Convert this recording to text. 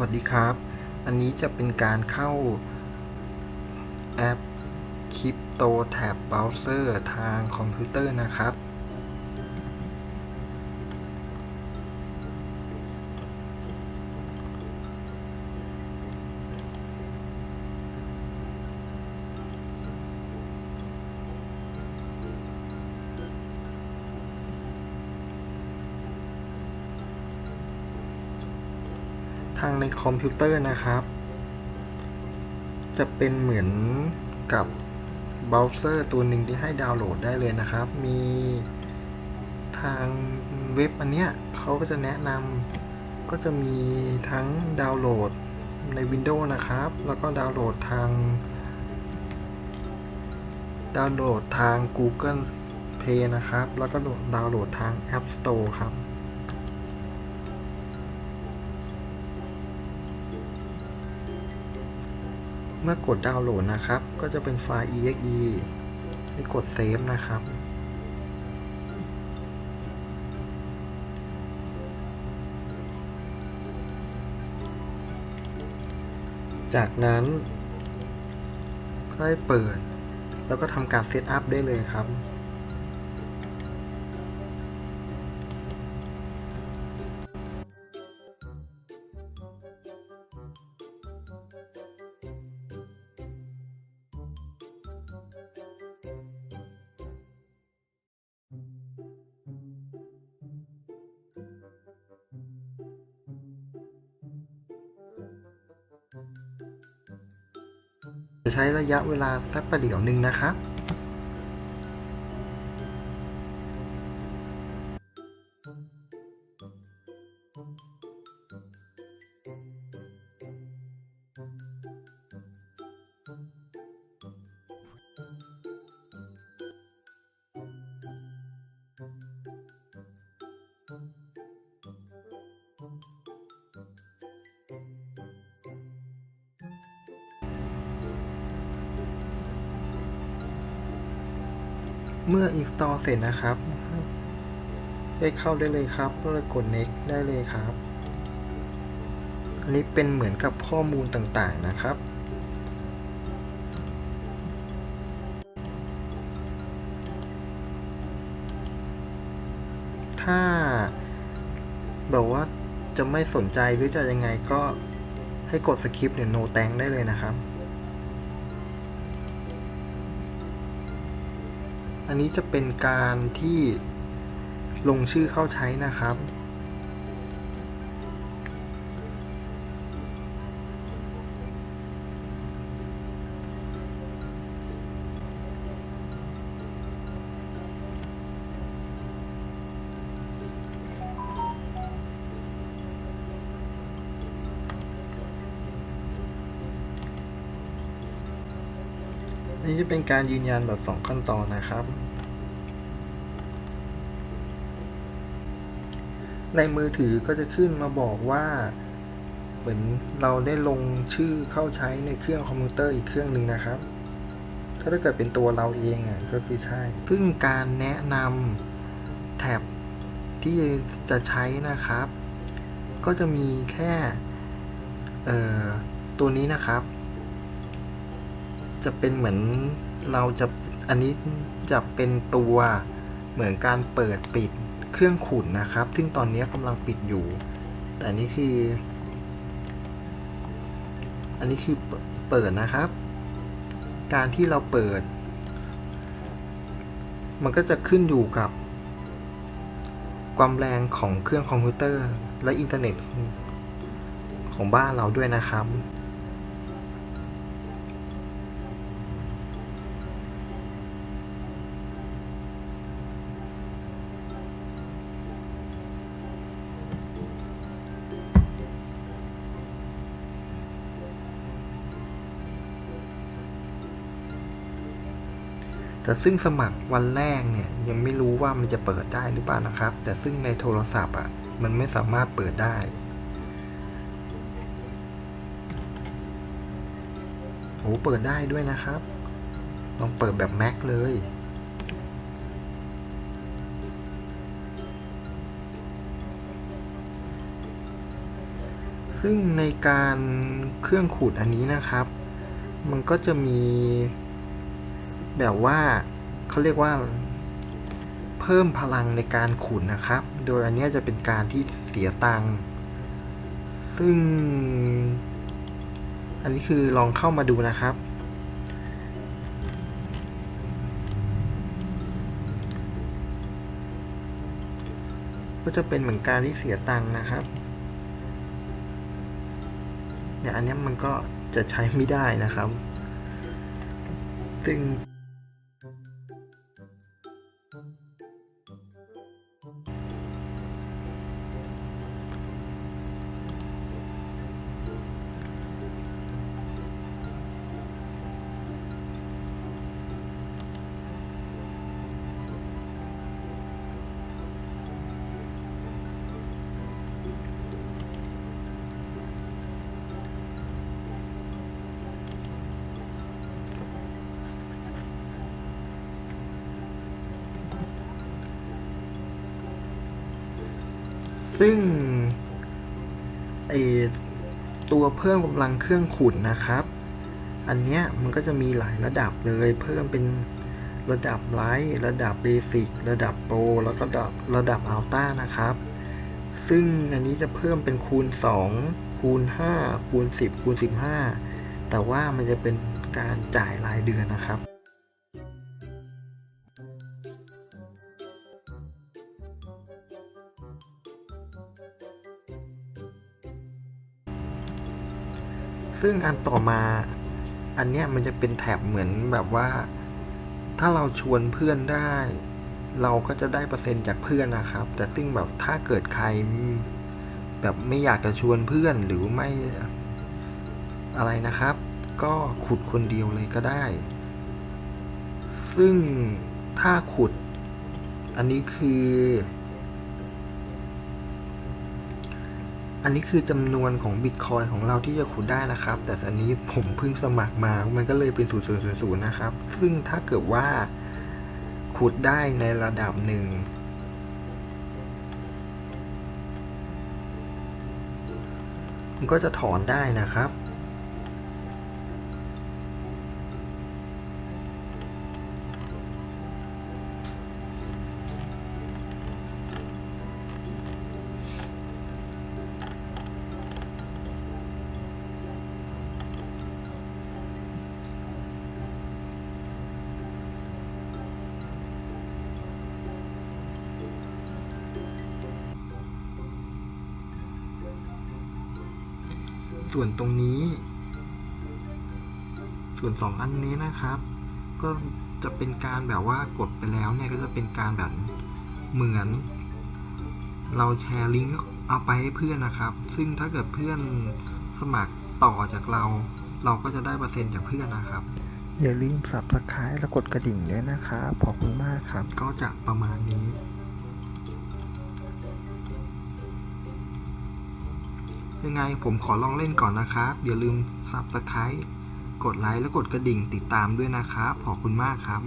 วัสดีครับ อันนี้จะเป็นการเข้าแอป Crypto Tab Browser ทางคอมพิวเตอร์นะครับ ทางในคอมพิวเตอร์นะครับ จะเป็นเหมือนกับเบราว์เซอร์ตัวหนึ่งที่ให้ดาวน์โหลดได้เลยนะครับ มีทางเว็บอันเนี้ยเขาก็จะแนะนำก็จะมีทั้งดาวน์โหลดใน Windows นะครับ แล้วก็ดาวน์โหลดทาง ดาวน์โหลดทาง Google Play นะครับ แล้วก็ดาวน์โหลดทาง App Store ครับ เมื่อกดดาวน์โหลดนะครับ ก็จะเป็นไฟล์ exe ให้กดเซฟนะครับ จากนั้นก็ให้เปิด แล้วก็ทำการเซตอัพได้เลยครับ ช้ระยะเวลาสักประเดี๋ยวหนึ่งนะครับ เมื่อ install เสร็จนะครับให้เข้าได้เลยครับก็เลยกด next ได้เลยครับอันนี้เป็นเหมือนกับข้อมูลต่างๆนะครับ ถ้าบอกว่าจะไม่สนใจหรือจะยังไงก็ให้กด skip หรือ no thank ได้เลยนะครับ อันนี้จะเป็นการที่ลงชื่อเข้าใช้นะครับ นี้จะเป็นการยืนยันแบบ 2 ขั้นตอนนะครับ ในมือถือก็จะขึ้นมาบอกว่า เหมือนเราได้ลงชื่อเข้าใช้ในเครื่องคอมพิวเตอร์อีกเครื่องหนึ่งนะครับ ถ้าถ้าเกิดเป็นตัวเราเองอะก็คือใช่ ซึ่งการแนะนำแท็บที่จะใช้นะครับ ก็จะมีแค่ตัวนี้นะครับ จะเป็นเหมือนเราจะอันนี้จะเป็นตัวเหมือนการเปิดปิดเครื่องขุดนะครับ ซึ่งตอนนี้กำลังปิดอยู่ แต่นนี้คือ อันนี้คือเปิดนะครับ การที่เราเปิด มันก็จะขึ้นอยู่กับ ความแรงของเครื่องคอมพิวเตอร์และอินเทอร์เน็ตของบ้านเราด้วยนะครับ แต่ซึ่งสมัครวันแรกเนี่ยยังไม่รู้ว่ามันจะเปิดได้หรือเปล่านะครับ แต่ซึ่งในโทรศัพท์อะมันไม่สามารถเปิดได้โหเปิดได้ด้วยนะครับ ลองเปิดแบบ Mac เลย ซึ่งในการเครื่องขูดอันนี้นะครับ มันก็จะมี แบบว่าเขาเรียกว่า เพิ่มพลังในการขูดนะครับ โดยอันนี้จะเป็นการที่เสียตังค์ซึ่ง อันนี้คือลองเข้ามาดูนะครับ ก็จะเป็นเหมือนการที่เสียตังค์นะครับเนี่ยอันนี้มันก็จะใช้ไม่ได้นะครับ ซึ่ง ซึ่งไอตัวเพิ่มกำลังเครื่องขูดนะครับ อันเนี้ยมันก็จะมีหลายระดับเลย เพิ่มเป็นระดับไลท์ระดับเบสิกระดับโปรแล้วก็ระดับระดับอัลต้านะครับ ซึ่งอันนี้จะเพิ่มเป็นคูณ 2 คูณ 5 คูณ 10 คูณ 15 แต่ว่ามันจะเป็นการจ่ายรายเดือนนะครับ ซึ่งอันต่อมาอันเนี้ยมันจะเป็นแท็บเหมือนแบบว่า ถ้าเราชวนเพื่อนได้ เราก็จะได้เปอร์เซ็นต์จากเพื่อนนะครับ แต่ซึ่งแบบถ้าเกิดใครแบบไม่อยากจะชวนเพื่อนหรือไม่อะไรนะครับ ก็ขุดคนเดียวเลยก็ได้ ซึ่งถ้าขุด อันนี้คือ อันนี้คือจำนวนของบิตคอยของเราที่จะขุดได้นะครับ แต่อันนี้ผมเพิ่งสมัครมา มันก็เลยเป็นศูนย์ศูนะครับ ซึ่งถ้าเกิดว่าขุดได้ในระดับหนึ่งมันก็จะถอนได้นะครับ ส่วนตรงนี้ ส่วนสองอันนี้นะครับ ก็จะเป็นการแบบว่ากดไปแล้วเนี่ยก็จะเป็นการแบบเหมือน เราแชร์ลิงก์เอาไปให้เพื่อนนะครับ ซึ่งถ้าเกิดเพื่อนสมัครต่อจากเรา เราก็จะได้เปอร์เซ็นต์จากเพื่อนนะครับ อย่าลืมสับสไครต์และกดกระดิ่งด้วยนะครับขอบคุณมากครับ ก็จะประมาณนี้ ยังไงผมขอลองเล่นก่อนนะครับ อย่าลืม Subscribe กดไลค์และกดกระดิ่งติดตามด้วยนะครับ ขอบคุณมากครับ